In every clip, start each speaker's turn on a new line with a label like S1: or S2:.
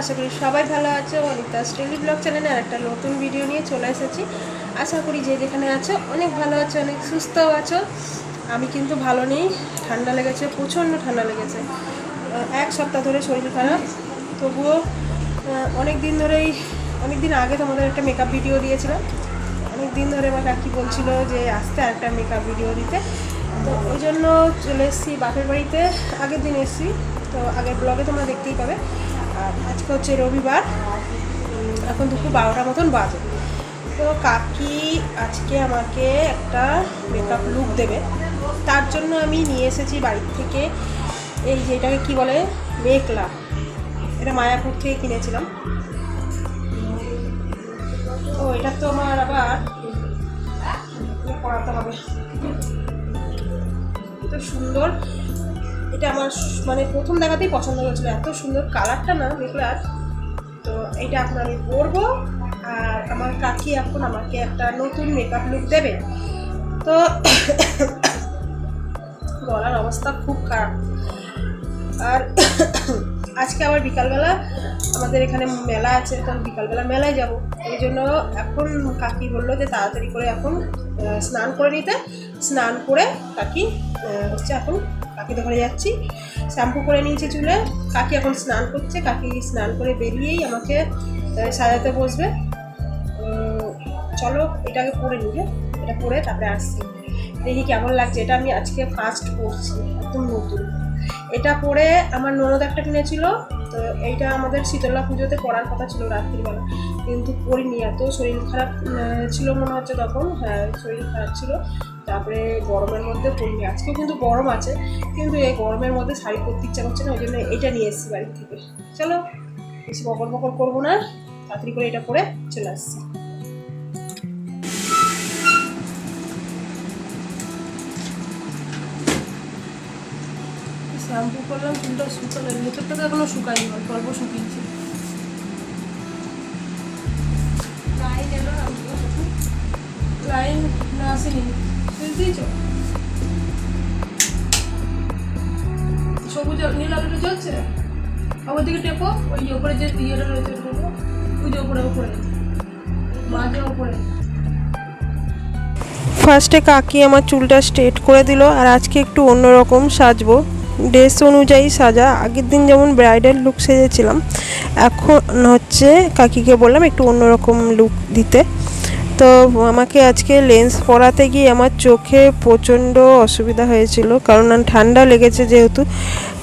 S1: আশা করি সবাই ভালো আছো। অনিতা স্টেলি ব্লগ চ্যানেলে আর একটা নতুন ভিডিও নিয়ে চলে এসেছি। আশা করি যে যেখানে আছো, অনেক ভালো আছো, অনেক সুস্থও আছো। আমি কিন্তু ভালো নেই, ঠান্ডা লেগেছে, প্রচণ্ড ঠান্ডা লেগেছে। এক সপ্তাহ ধরে শরীর খারাপ। তবুও অনেক দিন ধরেই অনেক দিন আগে তোমাদের একটা মেকআপ ভিডিও দিয়েছিলাম। অনেক দিন ধরে আমার কাকি বলছিল যে, আসতে একটা মেকআপ ভিডিও দিতে। তো ওই জন্য চলে এসেছি বাপের বাড়িতে। আগের দিন এসেছি। তো আগের ব্লগে তোমরা দেখতেই পাবে। আজকে হচ্ছে রবিবার। এখন দুপুর বারোটার মতন বাজে। তো কাকি আজকে আমাকে একটা মেকআপ লুক দেবে। তার জন্য আমি নিয়ে এসেছি বাড়ির থেকে এই যে এটাকে কী বলে? মেকলা এটা মায়াপুর থেকে কিনেছিলাম। ও এটা তো আমার আবার পড়াতে হবে। এত সুন্দর এটা আমার মানে প্রথম দেখাতেই পছন্দ হয়েছিল। এত সুন্দর কালারটা না দেখলার তো এটা এখন আমি পরবো। আর আমার কাকি এখন আমাকে একটা নতুন মেকআপ লুক দেবে। তো গলার অবস্থা খুব খারাপ। আর আজকে আবার বিকালবেলা আমাদের এখানে মেলা আছে, তো বিকালবেলা মেলায় যাব। এই জন্য এখন কাকি বলল যে তাড়াতাড়ি করে এখন স্নান করে নিতে। স্নান করে কাকি হচ্ছে এখন কাকি দোকানে যাচ্ছি। শ্যাম্পু করে নিয়েছে চুলে। কাকি এখন স্নান করছে। কাকি স্নান করে বেরিয়েই আমাকে সাজাতে বসবে। চলো, এটাকে পরে নিবে এটা পরে তারপরে আসছি। দেখি কেমন লাগছে। এটা আমি আজকে ফার্স্ট পরছি একদম নতুন। এটা পরে আমার ননদ একটা কিনেছিল। তো এইটা আমাদের শীতলা পুজোতে পড়ার কথা ছিল রাত্রিবেলা। কিন্তু পরিনি এত। শরীর খারাপ ছিল মনে হচ্ছে তখন। হ্যাঁ শরীর খারাপ ছিল। তারপরে গরমের মধ্যে পরিনি আজকেও কিন্তু গরম আছে, কিন্তু এই গরমের মধ্যে শাড়ি পরতে ইচ্ছা করছে না, ওই জন্য এটা নিয়ে এসেছি বাড়ির থেকে। চলো, বেশি বকর বকর করব না, তাড়াতাড়ি করে এটা পরে চলে আসছি। শ্যাম্পু করলাম, চুলটা শুকালো ভেতরটা তো এখনও শুকায়নি, অল্প অল্প শুকিয়েছে। লাইন এলো না লাইন না আসেনি। সবুজ নীল আলোটা জ্বলছে? টেপো, ওই ওপরে যে ইয়েটা রয়েছে ওপরে ওপরে। মাঝে ওপরে। ফার্স্টে কাকি আমার চুলটা স্ট্রেট করে দিল আর আজকে একটু অন্যরকম সাজবো। ড্রেস অনুযায়ী সাজা। আগের দিন যেমন ব্রাইডাল লুক সেজেছিলাম, এখন হচ্ছে কাকিকে বললাম একটু অন্যরকম লুক দিতে। তো আমাকে আজকে লেন্স পরাতে গিয়ে আমার চোখে প্রচণ্ড অসুবিধা হয়েছিল। কারণ ঠান্ডা লেগেছে যেহেতু,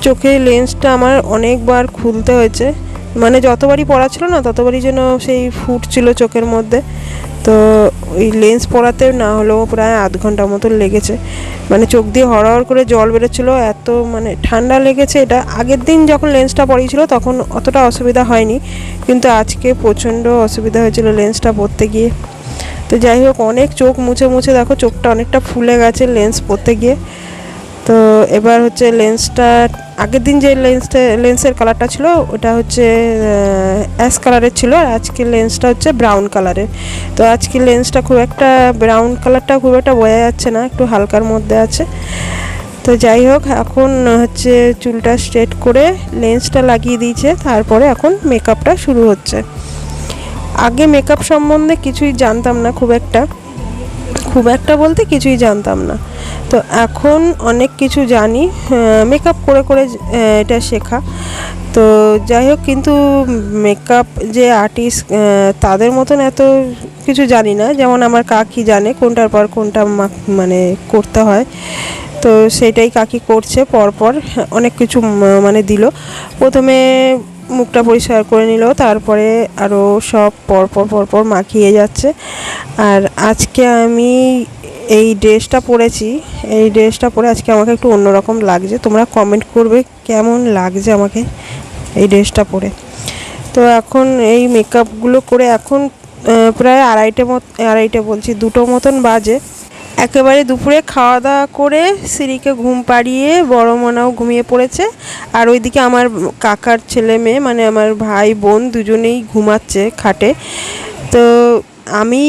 S1: চোখে লেন্সটা আমার অনেকবার খুলতে হয়েছে। মানে যতবারই পড়া ছিল না, ততবারই যেন সেই ফুট ছিল চোখের মধ্যে। তো ওই লেন্স পরাতে না হলেও প্রায় আধ ঘণ্টা মতো লেগেছে। মানে চোখ দিয়ে হড়হড় করে জল বেরোচ্ছিলো, এত মানে ঠান্ডা লেগেছে এটা। আগের দিন যখন লেন্সটা পরিয়েছিল, তখন অতটা অসুবিধা হয়নি। কিন্তু আজকে প্রচণ্ড অসুবিধা হয়েছিল লেন্সটা পরতে গিয়ে। তো যাই হোক, অনেক চোখ মুছে মুছে দেখো, চোখটা অনেকটা ফুলে গেছে লেন্স পরতে গিয়ে। তো এবার হচ্ছে লেন্সটা আগের দিন যে লেন্সটা লেন্সের কালারটা ছিল, ওটা হচ্ছে অ্যাশ কালারের ছিল, আর আজকে লেন্সটা হচ্ছে ব্রাউন কালারের তো আজকে লেন্সটা খুব একটা ব্রাউন কালারটা খুব একটা বোঝা যাচ্ছে না, একটু হালকার মধ্যে আছে। তো যাই হোক, এখন হচ্ছে চুলটা স্ট্রেট করে লেন্সটা লাগিয়ে দিয়েছে, তারপরে এখন মেকআপটা শুরু হচ্ছে। আগে মেকআপ সম্বন্ধে কিছুই জানতাম না খুব একটা। খুব একটা বলতে কিছুই জানতাম না। তো এখন অনেক কিছু জানি মেকআপ করে করে এটা শেখা। তো যাই হোক, কিন্তু মেকআপ যে আর্টিস্ট তাদের মতন এত কিছু জানি না। যেমন আমার কাকি জানে কোনটার পর কোনটা মানে করতে হয়। তো সেটাই কাকি করছে, পরপর অনেক কিছু মানে দিল। প্রথমে মুখটা পরিষ্কার করে নিল, তারপরে আরও সব পরপর পরপর মাখিয়ে যাচ্ছে। আর আজকে আমি এই ড্রেসটা পরেছি, এই ড্রেসটা পরে আজকে আমাকে একটু অন্যরকম লাগছে। তোমরা কমেন্ট করবে কেমন লাগছে আমাকে এই ড্রেসটা পরে। তো এখন এই মেকআপগুলো করে এখন প্রায় আড়াইটে মত, আড়াইটে বলছি, দুটো মতন বাজে। একেবারে দুপুরে খাওয়া দাওয়া করে সিঁড়িকে ঘুম পাড়িয়ে বড় মনাও ঘুমিয়ে পড়েছে। আর ওইদিকে আমার কাকার ছেলে মেয়ে মানে আমার ভাই, বোন দুজনেই ঘুমাচ্ছে খাটে। তো আমি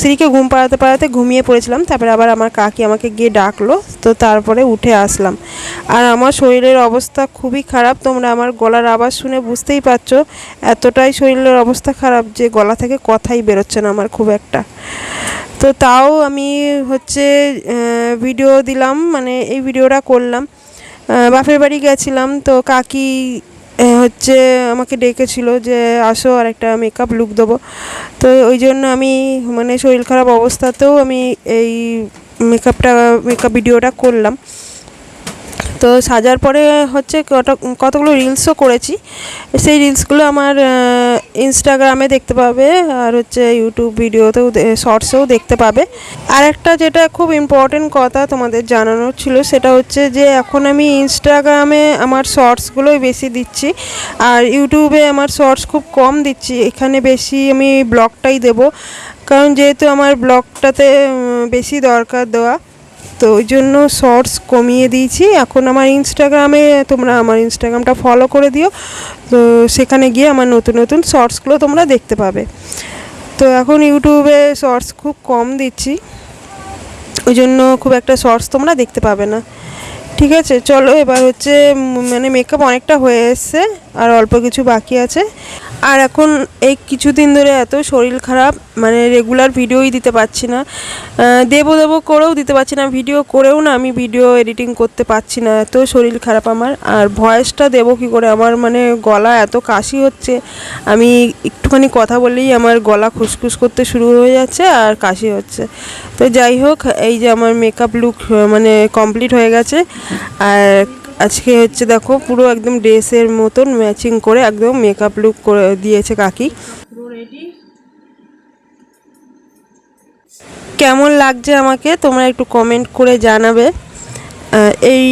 S1: স্ত্রীকে ঘুম পাড়াতে পাড়াতে ঘুমিয়ে পড়েছিলাম, তারপরে আবার আমার কাকি আমাকে গিয়ে ডাকলো, তো তারপরে উঠে আসলাম। আর আমার শরীরের অবস্থা খুবই খারাপ, তোমরা আমার গলার আওয়াজ শুনে বুঝতেই পারছ, এতটাই শরীরের অবস্থা খারাপ যে গলা থেকে কথাই বেরোচ্ছে না আমার খুব একটা। তো তাও আমি হচ্ছে ভিডিও দিলাম মানে এই ভিডিওটা করলাম। বাপের বাড়ি গেছিলাম, তো কাকি হচ্ছে আমাকে ডেকেছিল যে, আসো আর একটা মেকআপ লুক দেবো। তো ওই জন্য আমি মানে শরীর খারাপ অবস্থাতেও আমি এই মেকআপটা মেকআপ ভিডিওটা করলাম। তো সাজার পরে হচ্ছে কত, কতগুলো রিলসও করেছি। সেই রিলসগুলো আমার ইনস্টাগ্রামে দেখতে পাবে আর হচ্ছে ইউটিউব ভিডিওতেও শর্টসেও দেখতে পাবে। আর একটা যেটা খুব ইম্পর্টেন্ট কথা তোমাদের জানানোর ছিল সেটা হচ্ছে যে এখন আমি ইনস্টাগ্রামে আমার শর্টসগুলোই বেশি দিচ্ছি আর ইউটিউবে আমার শর্টস খুব কম দিচ্ছি। এখানে বেশি আমি ব্লগটাই দেব। কারণ যেহেতু আমার ব্লগটাতে বেশি দরকার দেওয়া। তো ওই জন্য শর্টস কমিয়ে দিয়েছি। এখন আমার ইনস্টাগ্রামে তোমরা আমার ইনস্টাগ্রামটা ফলো করে দিও। তো সেখানে গিয়ে আমার নতুন নতুন শর্টসগুলো তোমরা দেখতে পাবে। তো এখন ইউটিউবে শর্টস খুব কম দিচ্ছি। ওই জন্য খুব একটা শর্টস তোমরা দেখতে পাবে না। ঠিক আছে, চলো এবার হচ্ছে মানে মেকআপ অনেকটা হয়ে এসছে, আর অল্প কিছু বাকি আছে। আর এখন এই কিছুদিন ধরে এত শরীর খারাপ মানে রেগুলার ভিডিওই দিতে পারছি না। দেবো দেবো করেও দিতে পারছি না, ভিডিও করেও না আমি ভিডিও এডিটিং করতে পারছি না, এত শরীর খারাপ আমার। আর ভয়েসটা দেবো কী করে, আমার মানে গলা এত কাশি হচ্ছে, আমি একটুখানি কথা বললেই আমার গলা খুসখুস করতে শুরু হয়ে যাচ্ছে আর কাশি হচ্ছে। তো যাই হোক, এই যে আমার মেকআপ লুক মানে কমপ্লিট হয়ে গেছে। আর আজকে হচ্ছে দেখো পুরো একদম ড্রেসের মতন ম্যাচিং করে একদম মেকআপ লুক করে দিয়েছে কাকি। কেমন লাগছে আমাকে তোমরা একটু কমেন্ট করে জানাবে। এই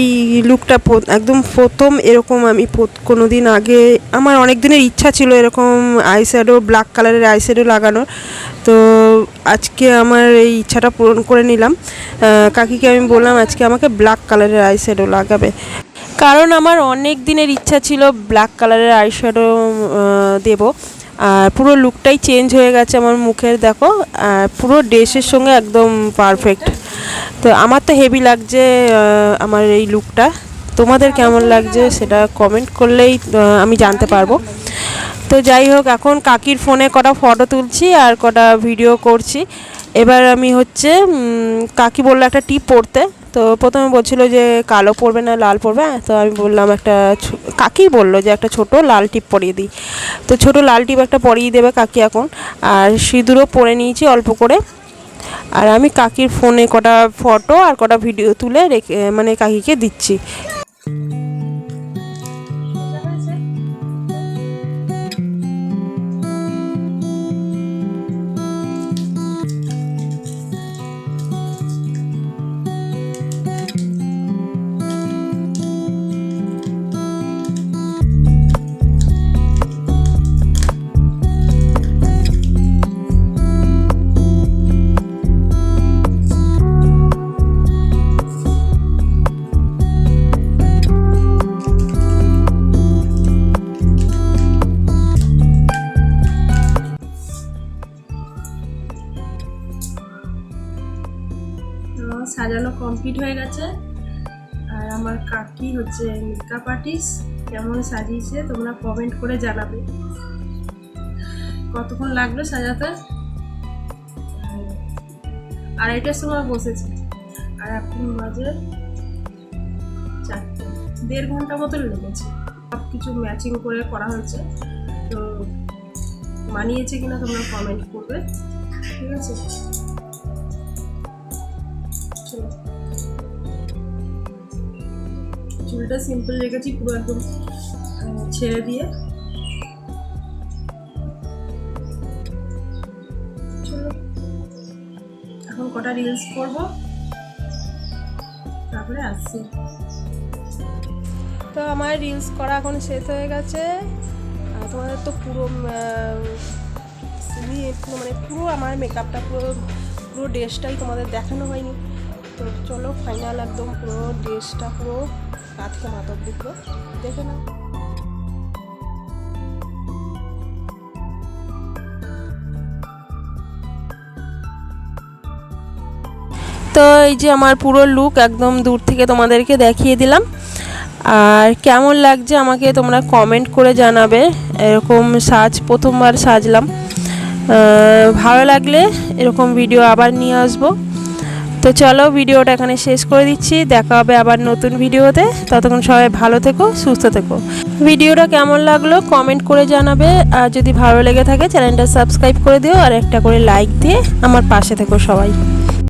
S1: লুকটা একদম প্রথম এরকম আমি কোনো দিন আগে আমার অনেক দিনের ইচ্ছা ছিল এরকম আই শ্যাডো ব্ল্যাক কালারের আই শ্যাডো লাগানোর। তো আজকে আমার এই ইচ্ছাটা পূরণ করে নিলাম। কাকিকে আমি বললাম আজকে আমাকে ব্ল্যাক কালারের আই শ্যাডো লাগাবে। কারণ আমার অনেক দিনের ইচ্ছা ছিল ব্ল্যাক কালারের আই শ্যাডো দেবো। আর পুরো লুকটাই চেঞ্জ হয়ে গেছে আমার মুখের, দেখো। আর পুরো ড্রেসের সঙ্গে একদম পারফেক্ট তো আমার তো হেভি লাগছে আমার এই লুকটা তোমাদের কেমন লাগছে সেটা কমেন্ট করলেই আমি জানতে পারব। তো যাই হোক, এখন কাকির ফোনে কটা ফটো তুলছি আর কটা ভিডিও করছি। এবার আমি হচ্ছে কাকি বলল একটা টিপ পরতে তো প্রথমে বলছিল যে কালো পরবে না, লাল পরবে তো আমি বললাম একটা কাকি বলল যে একটা ছোট লাল টিপ পরিয়ে দিই। তো ছোট লাল টিপ একটা পরিয়ে দেবে কাকি এখন। আর সিঁদুরও পরে নিয়েছি অল্প করে। আর আমি কাকির ফোনে কটা ফটো আর কটা ভিডিও তুলে রেখে মানে কাকিকে দিচ্ছি।
S2: কমপ্লিট হয়ে গেছে। আর আমার কাকি হচ্ছে মেকআপ আর্টিস্ট কেমন সাজিয়েছে তোমরা কমেন্ট করে জানাবে। কতক্ষণ লাগল সাজাতে? আড়াইটার সময় বসেছে। আর এখন বাজে চারটে। দেড় ঘণ্টা মতো লেগেছে। সব কিছু ম্যাচিং করে করা হয়েছে। তো মানিয়েছে কিনা তোমরা কমেন্ট করবে। ঠিক আছে? চুলটা সিম্পল রেখেছি, পুরো একদম ছেড়ে দিয়ে। চলো, এখন কটা রিলস করব? তারপরে আসছি।
S1: তো আমার রিলস করা এখন শেষ হয়ে গেছে। তোমাদের তো পুরো মানে পুরো আমার মেকআপটা পুরো পুরো ড্রেসটাই তোমাদের দেখানো হয়নি। তো চলো ফাইনাল একদম পুরো ড্রেসটা পুরো থেকে মাথা অব্দি দেখে নাও। তো এই যে আমার পুরো লুক একদম দূর থেকে তোমাদেরকে দেখিয়ে দিলাম। আর কেমন লাগছে আমাকে তোমরা কমেন্ট করে জানাবে। এরকম সাজ প্রথমবার সাজলাম। ভালো লাগলে এরকম ভিডিও আবার নিয়ে আসব। তো চলো ভিডিওটা এখানে শেষ করে দিচ্ছি। দেখা হবে আবার নতুন ভিডিওতে। ততক্ষণ সবাই ভালো থেকো, সুস্থ থেকো। ভিডিওটা কেমন লাগল কমেন্ট করে জানাবে। আর যদি ভালো লেগে থাকে, চ্যানেলটা সাবস্ক্রাইব করে দিও। আর একটা করে লাইক দিয়ে আমার পাশে থেকো সবাই।